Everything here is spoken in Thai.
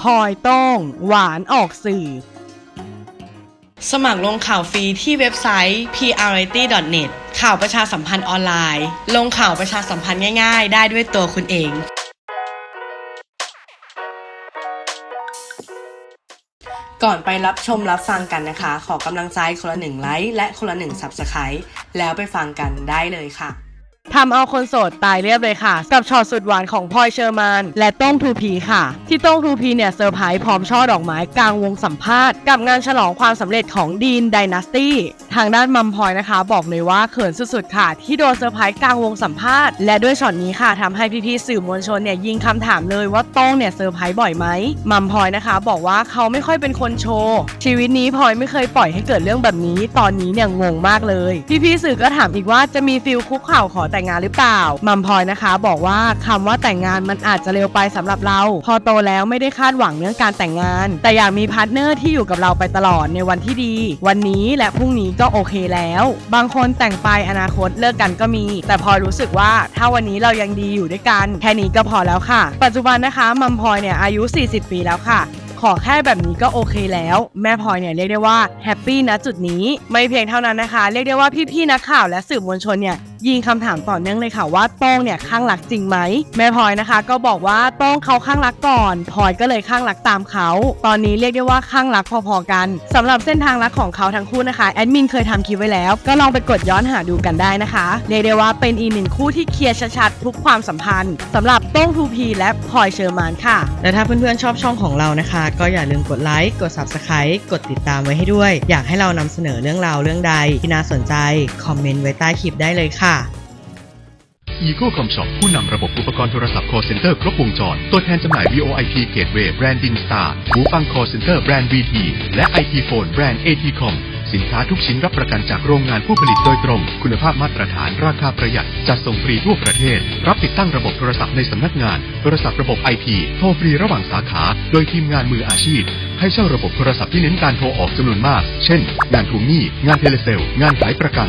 พลอยต้อง หวานออกสื่อ สมัครลงข่าวฟรีที่เว็บไซต์ prrity.net ข่าวประชาสัมพันธ์ออนไลน์ ลงข่าวประชาสัมพันธ์ง่ายๆ ได้ด้วยตัวคุณเองก่อนไปรับชมรับฟังกันนะคะ ขอกำลังใจคนละหนึ่งไลค์และคนละหนึ่ง Subscribe แล้วไปฟังกันได้เลยค่ะ ทำเอาคนโสดตายเรียบเลยค่ะ กับช็อตสุดหวานของพลอยเชอร์มานและต้งทูพีค่ะ ที่ต้งทูพีเนี่ยเซอร์ไพรส์พร้อมช่อดอกไม้กลางวงสัมภาษณ์ กับงานฉลองความสำเร็จของดีนไดนาสตี้ทางด้านมัมพลอยนะคะ บอกเลยว่าเขินสุดๆค่ะ ที่โดนเซอร์ไพรส์กลางวงสัมภาษณ์และด้วยช็อตนี้ค่ะทำให้พี่ๆสื่อมวลชนเนี่ยยิงคำถามเลยว่าต้งเนี่ยเซอร์ไพรส์บ่อยไหมมัมพลอยนะคะ บอกว่าเขาไม่ค่อยเป็นคนโชว์ชีวิตนี้พลอยไม่เคยปล่อยให้เกิดเรื่องแบบนี้ ตอนนี้เนี่ยงงมากเลย พี่ๆสื่อก็ถามอีกว่าจะมีฟิลคุกเข่าขอแต่งงานหรือเปล่ามัมพลอยนะคะ บอกว่าคำว่าแต่งงานมันอาจจะเร็วไปสำหรับเรา พอโตแล้วไม่ได้คาดหวังเรื่องการแต่งงาน แต่อยากมีพาร์ทเนอร์ที่อยู่กับเราไปตลอดในวันที่ดี วันนี้และพรุ่งนี้ก็โอเคแล้ว บางคนแต่งไปอนาคตเลิกกันก็มี แต่พลอยรู้สึกว่าถ้าวันนี้เรายังดีอยู่ด้วยกัน แค่นี้ก็พอแล้วค่ะ ปัจจุบันนะคะมัมพลอยเนี่ยอายุ 40 ปีแล้วค่ะขอแค่แบบนี้ก็โอเคแล้ว แม่พลอยเนี่ยเรียกได้ว่าแฮปปี้นะจุดนี้ ไม่เพียงเท่านั้นนะคะ เรียกได้ว่าพี่ๆนักข่าวและสื่อมวลชนเนี่ย ยิงคำถามต่อเนื่องเลยค่ะว่าโต้งเนี่ยข้างรักจริงไหมแม่พลอยนะคะ ก็บอกว่าโต้งเขาข้างรักก่อนพลอยก็เลยข้างรักตามเขา ตอนนี้เรียกได้ว่าข้างรักพอๆกันสำหรับเส้นทางรักของเขาทั้งคู่นะคะแอดมินเคยทำคลิปไว้แล้ว ก็ลองไปกดย้อนหาดูกันได้นะคะเรียกได้ว่าเป็นอีกหนึ่งคู่ที่เคลียร์ชัดๆทุกความสัมพันธ์สำหรับโต้งทูพีและพลอยเชอร์มานค่ะ และถ้าเพื่อนๆชอบช่องของเรานะคะ ก็อย่าลืมกดไลค์กด Subscribe กดติดตามไว้ให้ด้วย อยากให้เรานำเสนอเรื่องราวเรื่องใดที่น่าสนใจคอมเมนต์ไว้ใต้คลิปได้เลยค่ะ Eco Com Shop ผู้นำระบบอุปกรณ์โทรศัพท์ call center ครบวงจร ตัวแทนจำหน่าย VoIP Gateway แบรนด์ Dinstar หูฟัง call center แบรนด์ VT และ IT Phone แบรนด์ ATCOM สินค้าทุกชิ้นรับประกันจากโรงงานผู้ผลิตโดยตรง คุณภาพมาตรฐานราคาประหยัด จัดส่งฟรีทั่วประเทศ รับติดตั้งระบบโทรศัพท์ในสำนักงาน โทรศัพท์ระบบ IP โทรฟรีระหว่างสาขา โดยทีมงานมืออาชีพ ให้เช่าระบบโทรศัพท์ที่เน้นการโทรออกจำนวนมาก เช่น งานทวงหนี้ งานเทเลเซล งานขายประกัน